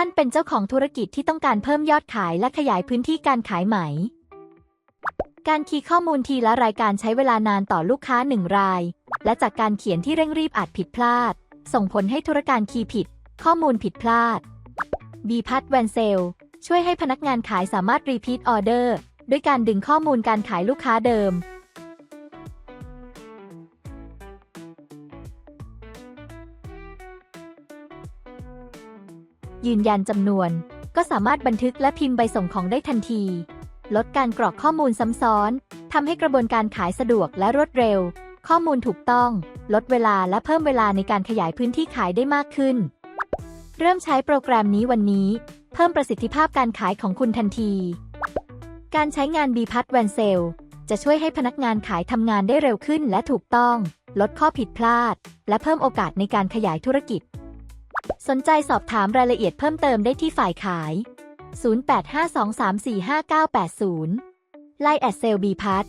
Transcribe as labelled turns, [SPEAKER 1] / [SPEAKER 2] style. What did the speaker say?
[SPEAKER 1] ท่านเป็นเจ้าของธุรกิจที่ต้องการเพิ่มยอดขายและขยายพื้นที่การขายไหม การคีย์ข้อมูลทีละรายการใช้เวลานานต่อลูกค้าหนึ่งราย และจากการเขียนที่เร่งรีบอาจผิดพลาด ส่งผลให้ธุรการคีย์ผิด ข้อมูลผิดพลาด b ีพัทแวนเซลช่วยให้พนักงานขายสามารถรีพีทออเดอร์ด้วยการดึงข้อมูลการขายลูกค้าเดิม ยืนยันจำนวน ก็สามารถบันทึกและพิมพ์ใบส่งของได้ทันที ลดการกรอกข้อมูลซ้ำซ้อนทำให้กระบวนการขายสะดวกและรวดเร็ว ข้อมูลถูกต้อง ลดเวลาและเพิ่มเวลาในการขยายพื้นที่ขายได้มากขึ้น เริ่มใช้โปรแกรมนี้วันนี้ เพิ่มประสิทธิภาพการขายของคุณทันที การใช้งาน b ีพัทแวนเซลจะช่วยให้พนักงานขายทำงานได้เร็วขึ้นและถูกต้อง ลดข้อผิดพลาด และเพิ่มโอกาสในการขยายธุรกิจ สนใจสอบถามรายละเอียดเพิ่มเติมได้ที่ฝ่ายขาย 0852345980 ไลน์แอดเซลบีพัท